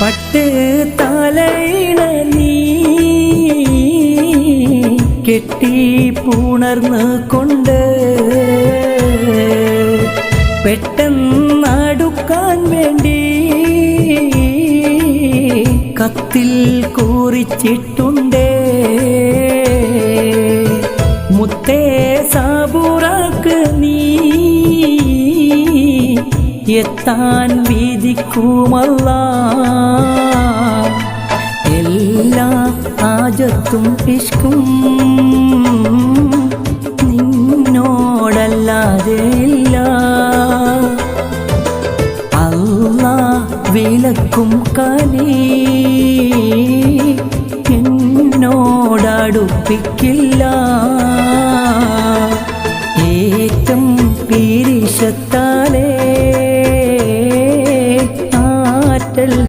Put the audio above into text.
പട്ട് തലയിണ നീ കെട്ടി പുണർന്നു കൊണ്ട് പെട്ടെന്നടുക്കാൻ വേണ്ടി കത്തിൽ കുറിച്ചിട്ടുണ്ടേ. മുത്തേ സാബുറാക്ക് നീ എത്താൻ വീതിക്കുമല്ല ആജത്തും ഇഷ്കും. നിന്നോടല്ലാതെ ഇല്ല അല്ല വിലക്കും കലി എന്നോടടുപ്പിക്കില്ല. ഏറ്റം പീരിശത്താ